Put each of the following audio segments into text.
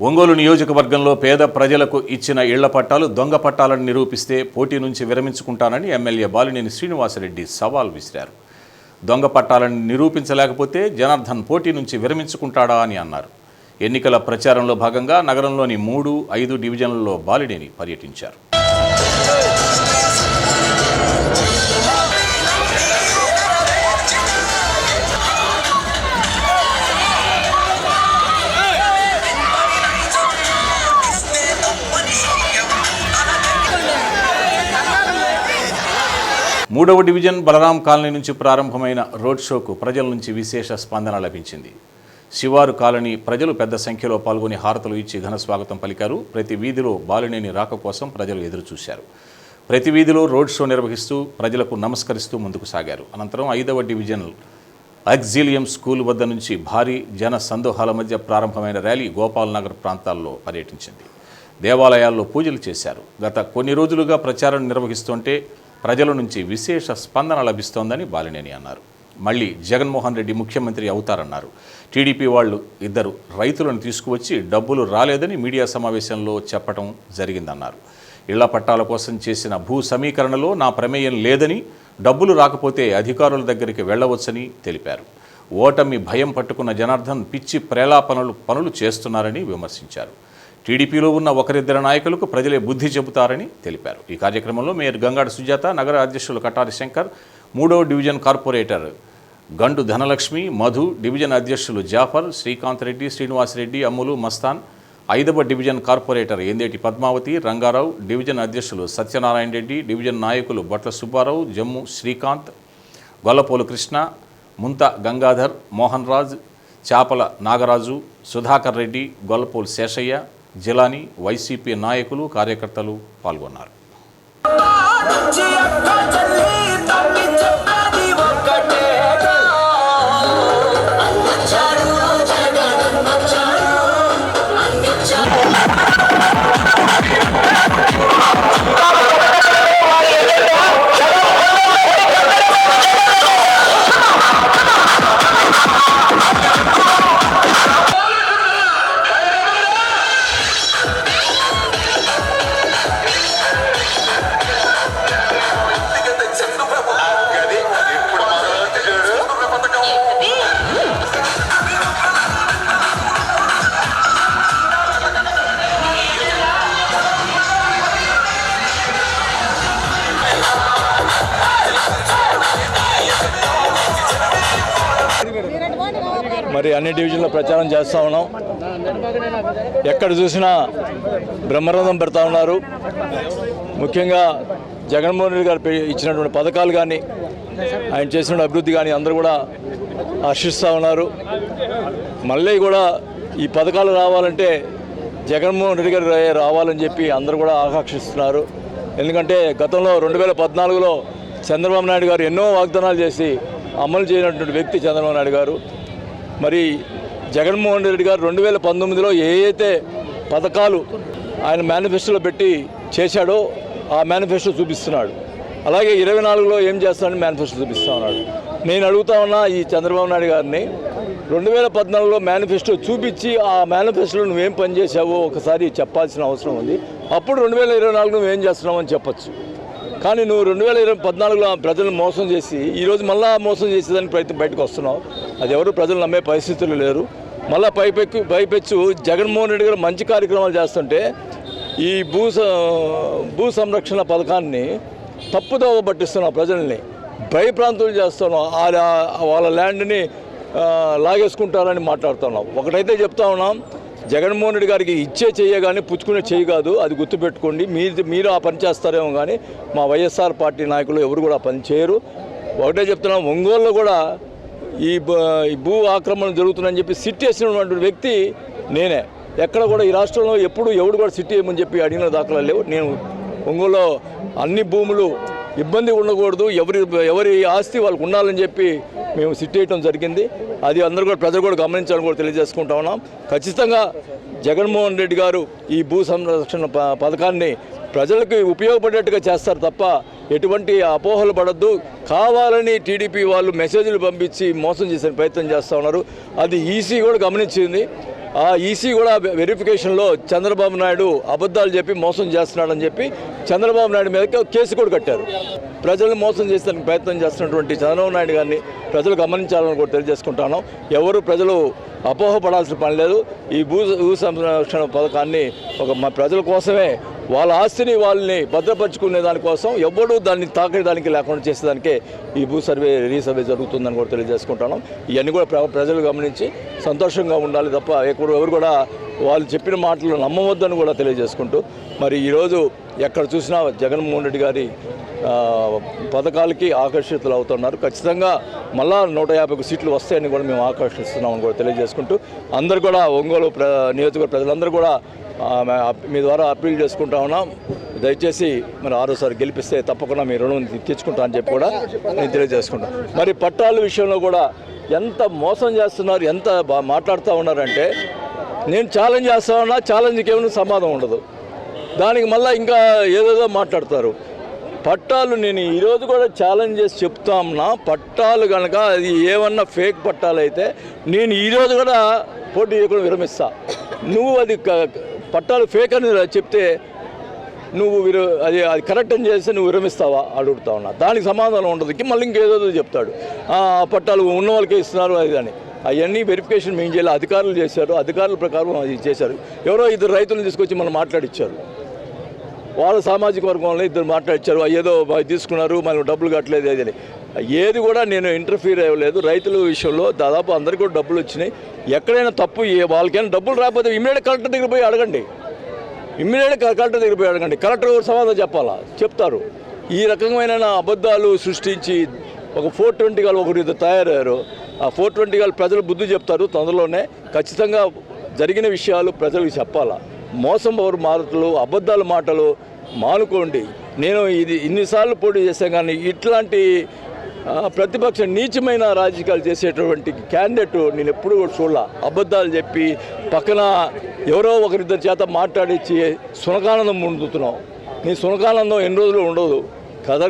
ఒంగోలు నియోజకవర్గంలో పేద ప్రజలకు ఇచ్చిన ఇళ్ళ పట్టాలు దొంగ పట్టాలను నిరూపిస్తే పోటీ నుంచి విరమించుకుంటానని ఎమ్మెల్యే బాలినేని శ్రీనివాసరెడ్డి సవాల్ విసిరారు. దొంగ పట్టాలను నిరూపించలేకపోతే జనార్దన్ పోటీ నుంచి విరమించుకుంటాడా అని అన్నారు. ఎన్నికల ప్రచారంలో భాగంగా నగరంలోని మూడు ఐదు డివిజన్లలో బాలినేని పర్యటించారు. మూడవ డివిజన్ బలరాం కాలనీ నుంచి ప్రారంభమైన రోడ్ షోకు ప్రజల నుంచి విశేష స్పందన లభించింది. శివారు కాలనీ ప్రజలు పెద్ద సంఖ్యలో పాల్గొని హారతలు ఇచ్చి ఘన స్వాగతం పలికారు. ప్రతి వీధిలో బాలినేని రాక కోసం ప్రజలు ఎదురుచూశారు. ప్రతి వీధిలో రోడ్ షో నిర్వహిస్తూ ప్రజలకు నమస్కరిస్తూ ముందుకు సాగారు. అనంతరం ఐదవ డివిజన్ ఆక్సిలియం స్కూల్ వద్ద నుంచి భారీ జన సందోహాల మధ్య ప్రారంభమైన ర్యాలీ గోపాల్ నగర్ ప్రాంతాల్లో పర్యటించింది. దేవాలయాల్లో పూజలు చేశారు. గత కొన్ని రోజులుగా ప్రచారం నిర్వహిస్తుంటే ప్రజల నుంచి విశేష స్పందన లభిస్తోందని బాలినేని అన్నారు. మళ్ళీ జగన్మోహన్ రెడ్డి ముఖ్యమంత్రి అవుతారన్నారు. టీడీపీ వాళ్ళు ఇద్దరు రైతులను తీసుకువచ్చి డబ్బులు రాలేదని మీడియా సమావేశంలో చెప్పడం జరిగిందన్నారు. ఇళ్ళ పట్టాల కోసం చేసిన భూ సమీకరణలో నా ప్రమేయం లేదని డబ్బులు రాకపోతే అధికారుల దగ్గరికి వెళ్ళవచ్చని తెలిపారు. ఓటమి భయం పట్టుకున్న జనార్దన్ పిచ్చి ప్రేలాపనలు పనులు చేస్తున్నారని విమర్శించారు. టీడీపీలో ఉన్న ఒకరిద్దరు నాయకులకు ప్రజలే బుద్ధి చెబుతారని తెలిపారు. ఈ కార్యక్రమంలో మేయర్ గంగాడ సుజాత నగర అధ్యక్షులు కటారి శంకర్ మూడో డివిజన్ కార్పొరేటర్ గండు ధనలక్ష్మి మధు డివిజన్ అధ్యక్షులు జాఫర్ శ్రీకాంత్ రెడ్డి శ్రీనివాసరెడ్డి అమ్ములు మస్తాన్ ఐదవ డివిజన్ కార్పొరేటర్ ఏందేటి పద్మావతి రంగారావు డివిజన్ అధ్యక్షులు సత్యనారాయణ రెడ్డి డివిజన్ నాయకులు బట్ల సుబ్బారావు జమ్ము శ్రీకాంత్ గొల్లపోలు కృష్ణ ముంత గంగాధర్ మోహన్ రాజ్ చాపల నాగరాజు సుధాకర్ రెడ్డి గొల్లపోలు శేషయ్య జిలాని వైసీపీ నాయకులు కార్యకర్తలు పాల్గొన్నారు. మరి అన్ని డివిజన్లో ప్రచారం చేస్తూ ఉన్నాం. ఎక్కడ చూసినా బ్రహ్మరథం పెడతా ఉన్నారు. ముఖ్యంగా జగన్మోహన్ రెడ్డి గారు ఇచ్చినటువంటి పథకాలు కానీ ఆయన చేసిన అభివృద్ధి కానీ అందరూ కూడా హర్షిస్తూ ఉన్నారు. మళ్ళీ కూడా ఈ పథకాలు రావాలంటే జగన్మోహన్ రెడ్డి గారు రావాలని చెప్పి అందరూ కూడా ఆకాంక్షిస్తున్నారు. ఎందుకంటే గతంలో రెండు వేల పద్నాలుగులో చంద్రబాబు నాయుడు గారు ఎన్నో వాగ్దానాలు చేసి అమలు చేయనటువంటి వ్యక్తి చంద్రబాబు నాయుడు గారు. మరి జగన్మోహన్ రెడ్డి గారు రెండు వేల పంతొమ్మిదిలో ఏ అయితే పథకాలు ఆయన మేనిఫెస్టోలో పెట్టి చేశాడో ఆ మేనిఫెస్టో చూపిస్తున్నాడు. అలాగే ఇరవై నాలుగులో ఏం చేస్తాడని మేనిఫెస్టో చూపిస్తా ఉన్నాడు. నేను అడుగుతా ఉన్నా ఈ చంద్రబాబు నాయుడు గారిని రెండు వేల పద్నాలుగులో మేనిఫెస్టో చూపించి ఆ మేనిఫెస్టోలో నువ్వేం పని చేసావో ఒకసారి చెప్పాల్సిన అవసరం ఉంది. అప్పుడు రెండు వేల ఇరవై నాలుగు నువ్వేం చేస్తున్నావు అని చెప్పొచ్చు. కానీ నువ్వు రెండు వేల ఇరవై పద్నాలుగులో ప్రజలను మోసం చేసి ఈరోజు మళ్ళా మోసం చేసేదానికి ప్రయత్నం బయటకు వస్తున్నావు. అది ఎవరు? ప్రజలు నమ్మే పరిస్థితులు లేరు. మళ్ళా పైపెక్కు పైపెచ్చు జగన్మోహన్ రెడ్డి గారు మంచి కార్యక్రమాలు చేస్తుంటే ఈ భూ భూ సంరక్షణ పథకాన్ని తప్పుదోవ పట్టిస్తున్నావు ప్రజల్ని. భయప్రాంతులు చేస్తున్నావు. ఆ- వాళ్ళ ల్యాండ్ని లాగేసుకుంటారని మాట్లాడుతున్నావు. ఒకటైతే చెప్తా ఉన్నాం జగన్మోహన్ రెడ్డి గారికి ఇచ్చే చెయ్య కానీ పుచ్చుకునే చెయ్యి కాదు. అది గుర్తుపెట్టుకోండి. మీరు మీరు ఆ పని చేస్తారేమో కానీ మా వైఎస్ఆర్ పార్టీ నాయకులు ఎవరు కూడా పని చేయరు. ఒకటే చెప్తున్నాం ఒంగోలులో కూడా ఈ ఈ భూ ఆక్రమణ జరుగుతుందని చెప్పి సిట్ వేసినటువంటి వ్యక్తి నేనే. ఎక్కడ కూడా ఈ రాష్ట్రంలో ఎప్పుడు ఎవడు కూడా సిట్ వేయమని చెప్పి అడిగిన దాఖలా లేవు. నేను ఒంగోలులో అన్ని భూములు ఇబ్బంది ఉండకూడదు ఎవరి ఎవరి ఆస్తి వాళ్ళకు ఉండాలని చెప్పి మేము సిట్టేయటం జరిగింది. అది అందరూ కూడా ప్రజలు కూడా గమనించాలని కూడా తెలియజేసుకుంటా ఉన్నాం. ఖచ్చితంగా జగన్మోహన్ రెడ్డి గారు ఈ భూ సంరక్షణ ప- పథకాన్ని ప్రజలకు ఉపయోగపడేట్టుగా చేస్తారు తప్ప ఎటువంటి అపోహలు పడద్దు. కావాలని టీడీపీ వాళ్ళు మెసేజ్లు పంపించి మోసం చేసే ప్రయత్నం చేస్తూ ఉన్నారు. అది ఈసీ కూడా గమనించింది. ఈసీ కూడా వెరిఫికేషన్లో చంద్రబాబు నాయుడు అబద్ధాలు చెప్పి మోసం చేస్తున్నాడని చెప్పి చంద్రబాబు నాయుడు మీద కేసు కూడా కట్టారు. ప్రజలను మోసం చేసేందుకు ప్రయత్నం చేస్తున్నటువంటి చంద్రబాబు నాయుడు గారిని ప్రజలు గమనించాలని కూడా తెలియజేసుకుంటాను. ఎవరు ప్రజలు అపోహపడాల్సిన పని లేదు. ఈ భూ భూ సంరక్షణ పథకాన్ని ఒక మా ప్రజల కోసమే వాళ్ళ ఆస్తిని వాళ్ళని భద్రపరుచుకునే దానికోసం ఎవడు దాన్ని తాకేదానికి లేకుండా చేసేదానికే ఈ భూ సర్వే రీసర్వే జరుగుతుందని కూడా తెలియజేసుకుంటాను ఇవన్నీ కూడా ప్ర- ప్రజలు గమనించి సంతోషంగా ఉండాలి తప్ప ఎవరు ఎవరు కూడా వాళ్ళు చెప్పిన మాటలు నమ్మవద్దని కూడా తెలియజేసుకుంటూ మరి ఈరోజు ఎక్కడ చూసినా జగన్మోహన్ రెడ్డి గారి పథకాలకి ఆకర్షితులు అవుతున్నారు. ఖచ్చితంగా మళ్ళా నూట యాభై సీట్లు వస్తాయని కూడా మేము ఆకర్షిస్తున్నామని కూడా తెలియజేసుకుంటూ అందరు కూడా ఒంగోలు ప్ర నియోజకవర్గ ప్రజలందరూ కూడా మీ ద్వారా అప్పీల్ చేసుకుంటా ఉన్నాం. దయచేసి మరి ఆరోసారి గెలిపిస్తే తప్పకుండా మీ రుణం తెచ్చుకుంటా అని చెప్పి కూడా నేను తెలియజేసుకుంటాను మరి పట్టాల విషయంలో కూడా ఎంత మోసం చేస్తున్నారు ఎంత బా మాట్లాడుతూ ఉన్నారంటే నేను ఛాలెంజ్ చేస్తా ఉన్నా ఛాలెంజ్కి ఏమైనా సమాధానం ఉండదు. దానికి మళ్ళీ ఇంకా ఏదేదో మాట్లాడతారు. పట్టాలు నేను ఈరోజు కూడా ఛాలెంజ్ చేసి చెప్తామన్నా పట్టాలు కనుక అది ఏమన్నా ఫేక్ పట్టాలు అయితే నేను ఈరోజు కూడా పోటీ చేయకుండా విరమిస్తా. నువ్వు అది పట్టాలు ఫేక్ అని చెప్తే నువ్వు విర అది అది కరెక్ట్ అని చేస్తే నువ్వు విరమిస్తావా అడుగుతా ఉన్నా. దానికి సమాధానం ఉండదు. మళ్ళీ ఇంకేదో చెప్తాడు. ఆ పట్టాలు ఉన్న వాళ్ళకే ఇస్తున్నారు అది అని. అవన్నీ వెరిఫికేషన్ మేము చేయాలి. అధికారులు చేశారు. అధికారుల ప్రకారం అది చేశారు. ఎవరో ఇద్దరు రైతులను తీసుకొచ్చి మనం మాట్లాడిచ్చారు. వాళ్ళ సామాజిక వర్గంలో ఇద్దరు మాట్లాడిచ్చారు. ఏదో తీసుకున్నారు. మనం డబ్బులు కట్టలేదు అది ఏది కూడా నేను ఇంటర్ఫీర్ అవ్వలేదు. రైతుల విషయంలో దాదాపు అందరికీ కూడా డబ్బులు వచ్చినాయి. ఎక్కడైనా తప్పు వాళ్ళకైనా డబ్బులు రాకపోతే ఇమ్మీడియట్ కలెక్టర్ దగ్గర పోయి అడగండి. ఇమ్మీడియట్ కలెక్టర్ దగ్గర పోయి అడగండి. కలెక్టర్ సమాధానం చెప్పాలా? చెప్తారు. ఈ రకమైన అబద్ధాలు సృష్టించి ఒక ఫోర్ ట్వంటీ వాళ్ళు ఒకరు ఇద్దరు తయారయ్యారు. ఫోర్ ట్వంటీ వాళ్ళు ప్రజలు బుద్ధి చెప్తారు తొందరలోనే. ఖచ్చితంగా జరిగిన విషయాలు ప్రజలకు చెప్పాలా. మోసం ఎవరు మాటలు అబద్ధాల మాటలు మానుకోండి. నేను ఇది ఇన్నిసార్లు పోటీ చేశాను కానీ ఇట్లాంటి ప్రతిపక్ష నీచమైన రాజకీయాలు చేసేటువంటి క్యాండిడేట్ నేను ఎప్పుడు చూడాల. అబద్ధాలు చెప్పి పక్కన ఎవరో ఒకరిద్దరి చేత మాట్లాడించి సునకానందం ముందుతున్నావు నీ సునకానందం ఎన్ని రోజులు ఉండదు. కథ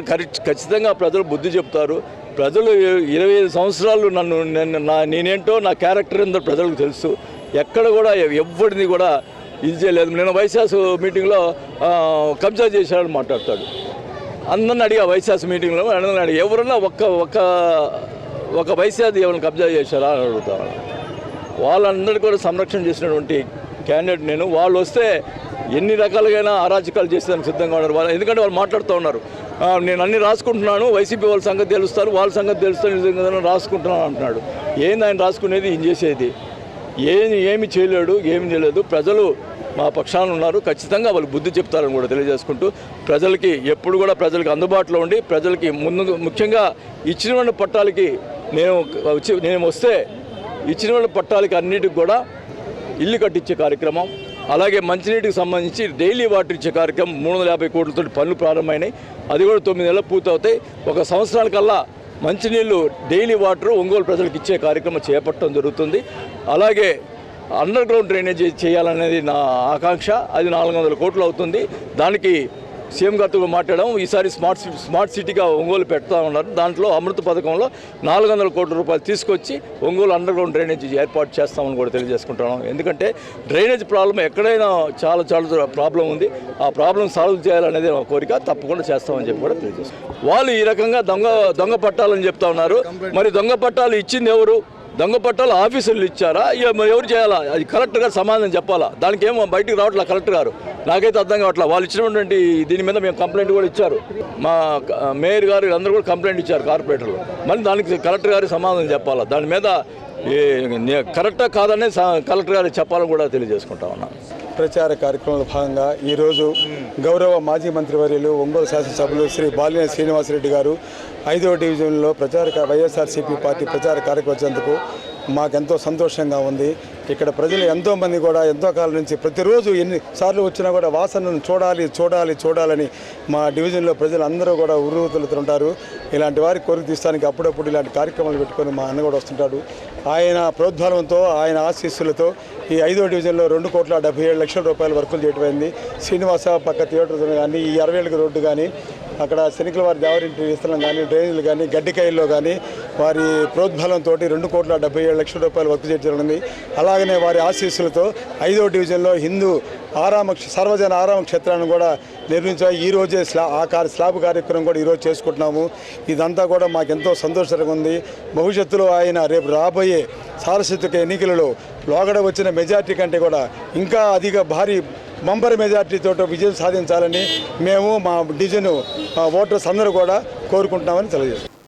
ఖచ్చితంగా ప్రజలు బుద్ధి చెప్తారు. ప్రజలు ఇరవై ఐదు సంవత్సరాలు నన్ను నేను నా నేనేంటో నా క్యారెక్టర్ ఏందో ప్రజలకు తెలుసు. ఎక్కడ కూడా ఎవరిని కూడా ఇది చేయలేదు. నేను వైశాస్ మీటింగ్లో కబ్జా చేశాడని మాట్లాడతాడు. అందరిని అడిగా వైశాస్ మీటింగ్లో అందరిని అడిగా ఎవరన్నా ఒక్క ఒక్క ఒక వైశాది ఎవరిని కబ్జా చేశారా? అని అడుగుతాను వాళ్ళందరికీ కూడా సంరక్షణ చేసినటువంటి క్యాండిడేట్ నేను. వాళ్ళు వస్తే ఎన్ని రకాలుగా అరాచకాలు చేసేదానికి సిద్ధంగా ఉన్నారు. వాళ్ళు ఎందుకంటే వాళ్ళు మాట్లాడుతూ ఉన్నారు. నేను అన్ని రాసుకుంటున్నాను వైసీపీ వాళ్ళ సంగతి తెలుస్తారు వాళ్ళ సంగతి తెలుస్తారు నిజంగా రాసుకుంటున్నాను అంటున్నాడు. ఏంది ఆయన రాసుకునేది ఏం చేసేది? ఏమి ఏమి చేయలేడు ఏమి చేయలేదు. ప్రజలు మా పక్షాన ఉన్నారు. ఖచ్చితంగా వాళ్ళు బుద్ధి చెప్తారని కూడా తెలియజేసుకుంటూ ప్రజలకి ఎప్పుడు కూడా ప్రజలకి అందుబాటులో ఉండి ప్రజలకి ముందు ముఖ్యంగా ఇచ్చిన పట్టాలకి నేను వచ్చి నేను వస్తే ఇచ్చిన వాళ్ళ పట్టాలకి అన్నిటికి కూడా ఇల్లు కట్టించే కార్యక్రమం అలాగే మంచినీటికి సంబంధించి డైలీ వాటర్ ఇచ్చే కార్యక్రమం మూడు వందల యాభై కోట్లతో పనులు ప్రారంభమైనాయి. అది కూడా తొమ్మిది నెలలు పూర్తవుతాయి. ఒక సంవత్సరానికల్లా మంచినీళ్ళు డైలీ వాటర్ ఒంగోలు ప్రజలకు ఇచ్చే కార్యక్రమం చేపట్టడం జరుగుతుంది. అలాగే అండర్ గ్రౌండ్ డ్రైనేజ్ చేయాలనేది నా ఆకాంక్ష. అది నాలుగు వందల కోట్లు అవుతుంది. దానికి సీఎం గారితో కూడా మాట్లాడాం ఈసారి స్మార్ట్ సి- స్మార్ట్ సిటీగా ఒంగోలు పెడతా ఉన్నారు. దాంట్లో అమృత పథకంలో నాలుగు వందల కోట్ల రూపాయలు తీసుకొచ్చి ఒంగోలు అండర్ గ్రౌండ్ డ్రైనేజ్ ఏర్పాటు చేస్తామని కూడా తెలియజేసుకుంటున్నాం. ఎందుకంటే డ్రైనేజ్ ప్రాబ్లం ఎక్కడైనా చాలా చాలా ప్రాబ్లం ఉంది. ఆ ప్రాబ్లం సాల్వ్ చేయాలనేది మా కోరిక. తప్పకుండా చేస్తామని చెప్పి కూడా తెలియజేస్తాం వాళ్ళు ఈ రకంగా దొంగ దొంగ పట్టాలని చెప్తా ఉన్నారు. మరి దొంగ పట్టాలు ఇచ్చింది ఎవరు? దొంగ పట్టాలు ఆఫీసర్లు ఇచ్చారా? ఇక ఎవరు చేయాలా? అది కలెక్టర్ గారు సమాధానం చెప్పాలా? దానికి ఏమో బయటికి రావట్లా కలెక్టర్ గారు. నాకైతే అర్థం కావట్లా. వాళ్ళు ఇచ్చినటువంటి దీని మీద మేము కంప్లైంట్ కూడా ఇచ్చారు. మా మేయర్ గారు అందరూ కూడా కంప్లైంట్ ఇచ్చారు కార్పొరేటర్లు. మళ్ళీ దానికి కలెక్టర్ గారు సమాధానం చెప్పాలా? దాని మీద కరెక్టా కాదనే కలెక్టర్ గారు చెప్పాలని కూడా తెలియజేసుకుంటా ఉన్నాను ప్రచార కార్యక్రమంలో భాగంగా ఈరోజు గౌరవ మాజీ మంత్రివర్యులు ఒంగోలు శాసనసభ్యులు శ్రీ బాలినేని శ్రీనివాసరెడ్డి గారు ఐదవ డివిజన్లో ప్రచార వైఎస్ఆర్సీపీ పార్టీ ప్రచార కార్యక్రమం వచ్చేందుకు మాకెంతో సంతోషంగా ఉంది. ఇక్కడ ప్రజలు ఎంతోమంది కూడా ఎంతో కాలం నుంచి ప్రతిరోజు ఎన్ని సార్లు వచ్చినా కూడా వాసనను చూడాలి చూడాలి చూడాలని మా డివిజన్లో ప్రజలు అందరూ కూడా ఉర్రూతులుతుంటారు. ఇలాంటి వారి కోరిక తీస్తానికి అప్పుడప్పుడు ఇలాంటి కార్యక్రమాలు పెట్టుకొని మా అన్న కూడా వస్తుంటాడు. ఆయన ప్రోద్బలంతో ఆయన ఆశీస్సులతో ఈ ఐదో డివిజన్లో రెండు కోట్ల డెబ్బై ఏడు లక్షల రూపాయల వర్కులు చేయటమైంది శ్రీనివాస పక్క థియేటర్ కానీ ఈ అరవేళ్ళకి రోడ్డు కానీ అక్కడ శనికల వారి దేవరింటి విస్తరణ కానీ డ్రైనేజీలు కానీ గడ్డికాయల్లో కానీ వారి ప్రోద్బలంతో రెండు కోట్ల డెబ్బై ఏడు లక్షల రూపాయలు వర్క్ చేయడం జరిగింది. అలాగనే వారి ఆశీస్సులతో ఐదో డివిజన్లో హిందూ ఆరామ సర్వజన ఆరామ క్షేత్రాన్ని కూడా నిర్మించాయి. ఈ రోజే స్లా ఆ కార్య స్లాబ్ కార్యక్రమం కూడా ఈరోజు చేసుకుంటున్నాము. ఇదంతా కూడా మాకు ఎంతో ఉంది. భవిష్యత్తులో ఆయన రేపు రాబోయే సారస్వతిక ఎన్నికలలో లోగడ వచ్చిన మెజార్టీ కంటే కూడా ఇంకా అధిక భారీ బంపర్ మెజార్టీతో విజయం సాధించాలని మేము మా డివిజన్ ఓటర్స్ అందరూ కూడా కోరుకుంటున్నామని తెలియజేస్తాం